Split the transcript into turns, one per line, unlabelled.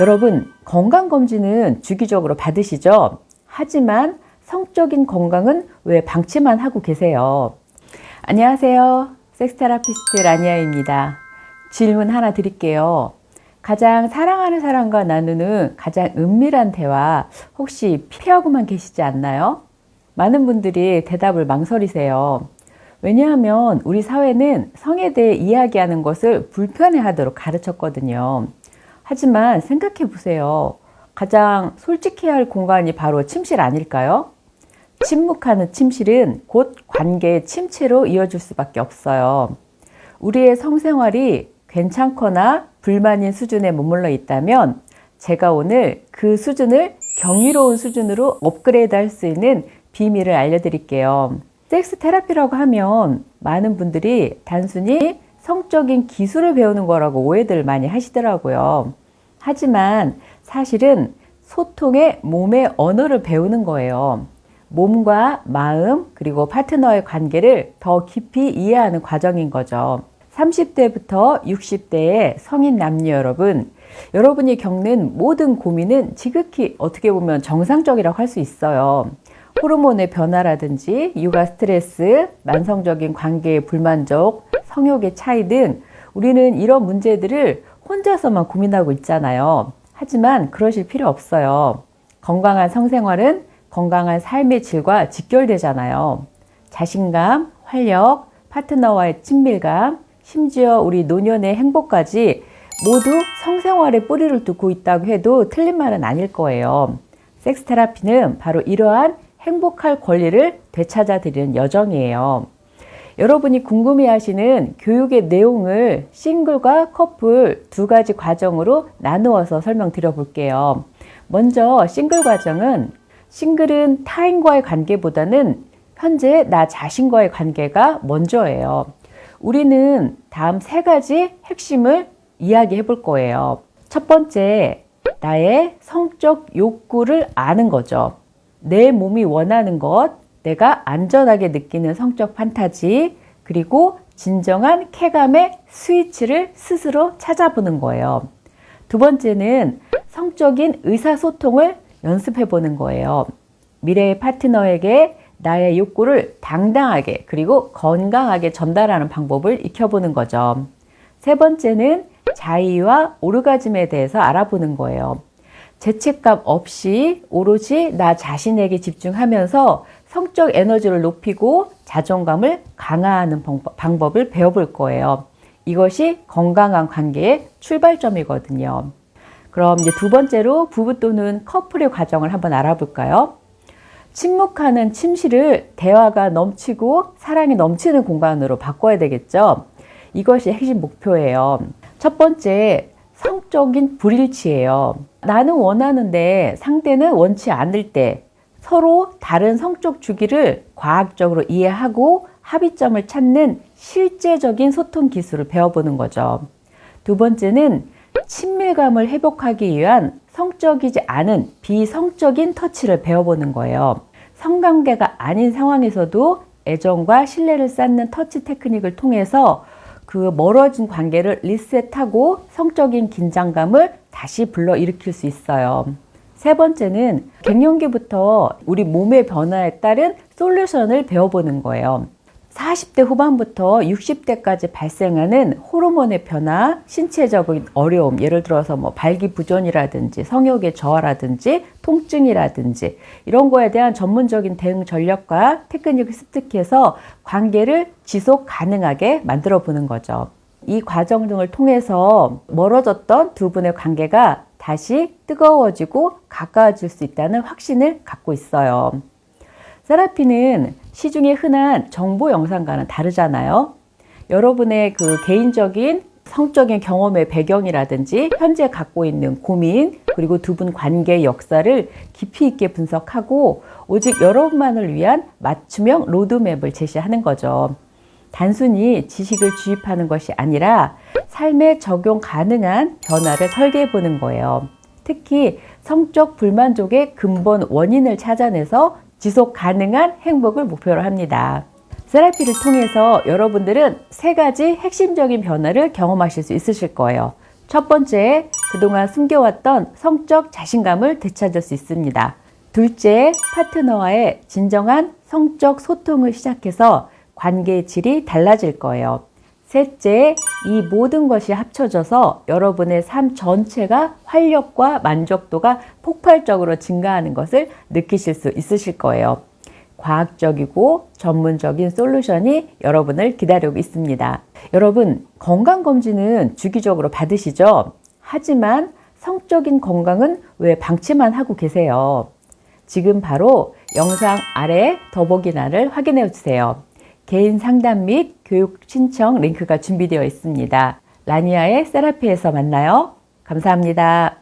여러분, 건강검진은 주기적으로 받으시죠? 하지만 성적인 건강은 왜 방치만 하고 계세요? 안녕하세요. 섹스테라피스트 라니아입니다. 질문 하나 드릴게요. 가장 사랑하는 사람과 나누는 가장 은밀한 대화 혹시 피하고만 계시지 않나요? 많은 분들이 대답을 망설이세요. 왜냐하면 우리 사회는 성에 대해 이야기하는 것을 불편해 하도록 가르쳤거든요. 하지만 생각해 보세요. 가장 솔직해야 할 공간이 바로 침실 아닐까요? 침묵하는 침실은 곧 관계의 침체로 이어질 수밖에 없어요. 우리의 성생활이 괜찮거나 불만인 수준에 머물러 있다면 제가 오늘 그 수준을 경이로운 수준으로 업그레이드 할 수 있는 비밀을 알려드릴게요. 섹스 테라피라고 하면 많은 분들이 단순히 성적인 기술을 배우는 거라고 오해들 많이 하시더라고요. 하지만 사실은 소통의 몸의 언어를 배우는 거예요. 몸과 마음 그리고 파트너의 관계를 더 깊이 이해하는 과정인 거죠. 30대부터 60대의 성인 남녀 여러분, 여러분이 겪는 모든 고민은 지극히 어떻게 보면 정상적이라고 할 수 있어요. 호르몬의 변화라든지 육아 스트레스, 만성적인 관계의 불만족, 성욕의 차이 등 우리는 이런 문제들을 혼자서만 고민하고 있잖아요. 하지만 그러실 필요 없어요. 건강한 성생활은 건강한 삶의 질과 직결되잖아요. 자신감, 활력, 파트너와의 친밀감, 심지어 우리 노년의 행복까지 모두 성생활에 뿌리를 두고 있다고 해도 틀린 말은 아닐 거예요. 섹스 테라피는 바로 이러한 행복할 권리를 되찾아 드리는 여정이에요. 여러분이 궁금해 하시는 교육의 내용을 싱글과 커플 두 가지 과정으로 나누어서 설명드려 볼게요. 먼저 싱글 과정은 싱글은 타인과의 관계보다는 현재 나 자신과의 관계가 먼저예요. 우리는 다음 세 가지 핵심을 이야기해 볼 거예요. 첫 번째, 나의 성적 욕구를 아는 거죠. 내 몸이 원하는 것, 내가 안전하게 느끼는 성적 판타지, 그리고 진정한 쾌감의 스위치를 스스로 찾아보는 거예요. 두 번째는 성적인 의사소통을 연습해 보는 거예요. 미래의 파트너에게 나의 욕구를 당당하게 그리고 건강하게 전달하는 방법을 익혀보는 거죠. 세 번째는 자의와 오르가즘에 대해서 알아보는 거예요. 죄책감 없이 오로지 나 자신에게 집중하면서 성적 에너지를 높이고 자존감을 강화하는 방법, 을 배워볼 거예요. 이것이 건강한 관계의 출발점이거든요. 그럼 이제 두 번째로 부부 또는 커플의 과정을 한번 알아볼까요? 침묵하는 침실을 대화가 넘치고 사랑이 넘치는 공간으로 바꿔야 되겠죠? 이것이 핵심 목표예요. 첫 번째, 성적인 불일치예요. 나는 원하는데 상대는 원치 않을 때 서로 다른 성적 주기를 과학적으로 이해하고 합의점을 찾는 실제적인 소통 기술을 배워보는 거죠. 두 번째는 친밀감을 회복하기 위한 성적이지 않은 비성적인 터치를 배워보는 거예요. 성관계가 아닌 상황에서도 애정과 신뢰를 쌓는 터치 테크닉을 통해서 그 멀어진 관계를 리셋하고 성적인 긴장감을 다시 불러일으킬 수 있어요. 세 번째는 갱년기부터 우리 몸의 변화에 따른 솔루션을 배워보는 거예요. 40대 후반부터 60대까지 발생하는 호르몬의 변화, 신체적인 어려움, 예를 들어서 뭐 발기부전이라든지 성욕의 저하라든지 통증이라든지 이런 거에 대한 전문적인 대응 전략과 테크닉을 습득해서 관계를 지속 가능하게 만들어 보는 거죠. 이 과정 등을 통해서 멀어졌던 두 분의 관계가 다시 뜨거워지고 가까워질 수 있다는 확신을 갖고 있어요. 세라피는 시중에 흔한 정보 영상과는 다르잖아요. 여러분의 그 개인적인 성적인 경험의 배경이라든지 현재 갖고 있는 고민 그리고 두 분 관계의 역사를 깊이 있게 분석하고 오직 여러분만을 위한 맞춤형 로드맵을 제시하는 거죠. 단순히 지식을 주입하는 것이 아니라 삶에 적용 가능한 변화를 설계해 보는 거예요. 특히 성적 불만족의 근본 원인을 찾아내서 지속 가능한 행복을 목표로 합니다. 세라피를 통해서 여러분들은 세 가지 핵심적인 변화를 경험하실 수 있으실 거예요. 첫 번째, 그동안 숨겨왔던 성적 자신감을 되찾을 수 있습니다. 둘째, 파트너와의 진정한 성적 소통을 시작해서 관계의 질이 달라질 거예요. 셋째, 이 모든 것이 합쳐져서 여러분의 삶 전체가 활력과 만족도가 폭발적으로 증가하는 것을 느끼실 수 있으실 거예요. 과학적이고 전문적인 솔루션이 여러분을 기다리고 있습니다. 여러분, 건강검진은 주기적으로 받으시죠? 하지만 성적인 건강은 왜 방치만 하고 계세요? 지금 바로 영상 아래 더보기란을 확인해 주세요. 개인 상담 및 교육 신청 링크가 준비되어 있습니다. 라니아의 세라피에서 만나요. 감사합니다.